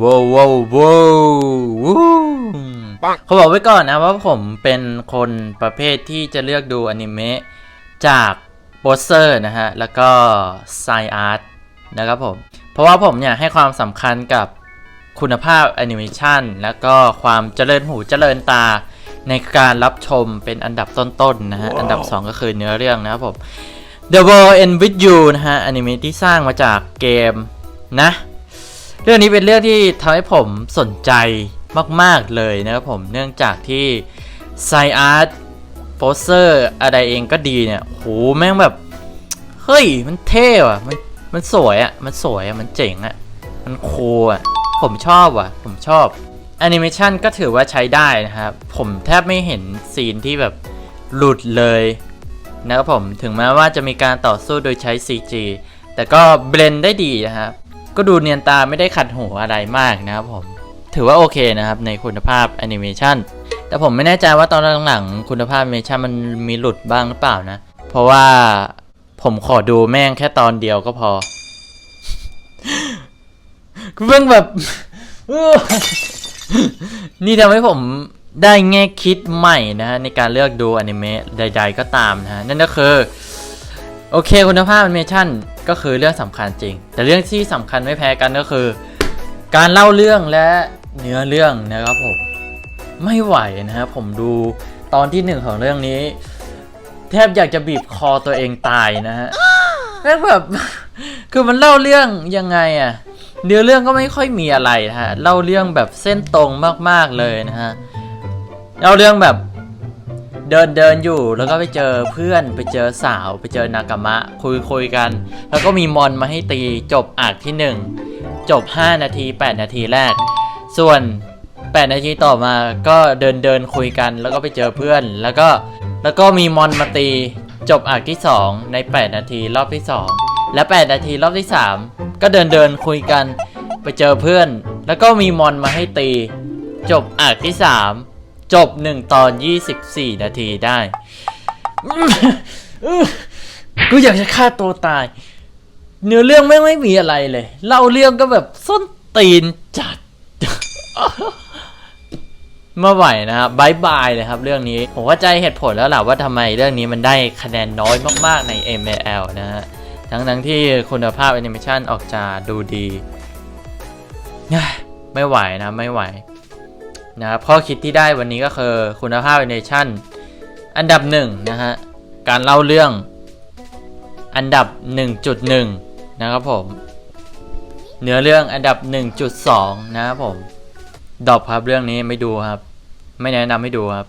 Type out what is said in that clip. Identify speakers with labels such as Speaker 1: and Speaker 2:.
Speaker 1: ว้าวว้าวว้าววู้เขาบอกไว้ก่อนนะว่าผมเป็นคนประเภทที่จะเลือกดูอนิเมะจากโปสเตอร์นะฮะ แล้วก็ไซอาร์ตนะครับผม เพราะว่าผมเนี่ยให้ความสำคัญกับคุณภาพแอนิเมชันแล้วก็ความเจริญหูเจริญตาในการรับชมเป็นอันดับต้นๆนะฮะ อันดับ 2 ก็คือเนื้อเรื่องนะครับผม The World End With You นะฮะอนิเมะที่สร้างมาจากเกมนะ เรื่องนี้เป็นเรื่องที่ทำให้ผมสนใจมาก ๆ เลยนะครับผมเนื่องจากที่ไซอาร์ตโปสเซอร์อะไรเองก็ดีเนี่ยโหแม่งแบบ เฮ้ย มันเท่ว่ะมันมันสวยอะมันสวยอะมันเจ๋งอะมันคูลอะผมชอบว่ะ ผมชอบแอนิเมชันก็ถือว่าใช้ได้นะครับ ผมแทบไม่เห็นซีนที่แบบหลุดเลยนะครับผมถึงแม้ว่าจะมีการต่อสู้โดยใช้ CG แต่ก็เบลนได้ดีนะครับ ก็ดูเนียนตาไม่ได้ขัดหูอะไรมากนะครับผม ถือว่าโอเคนะครับในคุณภาพแอนิเมชันแต่ผมไม่แน่ใจว่าตอนหลังๆคุณภาพแอนิเมชันมันมีหลุดบ้างหรือเปล่านะ เพราะว่าผมขอดูแม่งแค่ตอนเดียวก็พอเพิ่งแบบ นี่ทำให้ผมได้แง่คิดใหม่นะฮะในการเลือกดูอนิเมะใด ๆ ก็ตามนะฮะนั่นก็คือ โอเคคุณภาพแอนิเมชันก็คือเรื่องสำคัญจริง แต่เรื่องที่สำคัญไม่แพ้กันก็คือ การเล่าเรื่องและเนื้อเรื่องนะครับผมไม่ไหวนะครับผมดูตอนที่หนึ่งของเรื่องนี้ แทบอยากจะบีบคอตัวเองตายนะฮะแม่งแบบคือมันเล่าเรื่องยังไงอะเนื้อเรื่องก็ไม่ค่อยมีอะไรนะฮะเล่าเรื่องแบบเส้นตรงมากๆเลยนะฮะเล่าเรื่องแบบ เดินเดินอยู่แล้วก็ไปเจอเพื่อนไปเจอสาว ไปเจอนากามะ คุยคุยกัน แล้วก็มีมอนมาให้ตีจบอากที่ 1 จบ 5 นาที 8 นาทีแรก ส่วน 8 นาทีต่อมาก็เดินเดินคุยกัน แล้วก็ไปเจอเพื่อน แล้วก็แล้วก็มีมอนมาตีจบอากที่ 2 ใน 8 นาทีรอบที่ 2 และ 8 นาทีรอบที่ 3 ก็เดินเดินคุยกัน ไปเจอเพื่อน แล้วก็มีมอนมาให้ตี จบอากที่ 3 จบ 1 ตอน 24 นาทีได้ กูอยากจะฆ่าตัวตาย เนื้อเรื่องไม่ไม่มีอะไรเลย เล่าเรื่องก็แบบส้นตีนจัดเมื่อไหวนะครับบายบายเลยครับเรื่องนี้ ผมเข้าใจเหตุผลแล้วแหละว่าทำไมเรื่องนี้มันได้คะแนนน้อยมากๆใน ML นะฮะ ทั้งทั้งๆที่คุณภาพแอนิเมชันออกจะดูดี ไม่ไหวนะไม่ไหว นะครับข้อคิดที่ได้วันนี้ก็คือคุณภาพแอนิเมชันอันดับหนึ่งนะฮะการเล่าเรื่องอันดับ 1.1 นะครับผม เนื้อเรื่องอันดับ 1.2 นะครับผมดอบครับเรื่องนี้ไม่ดูครับ ไม่แนะนำให้ดูครับ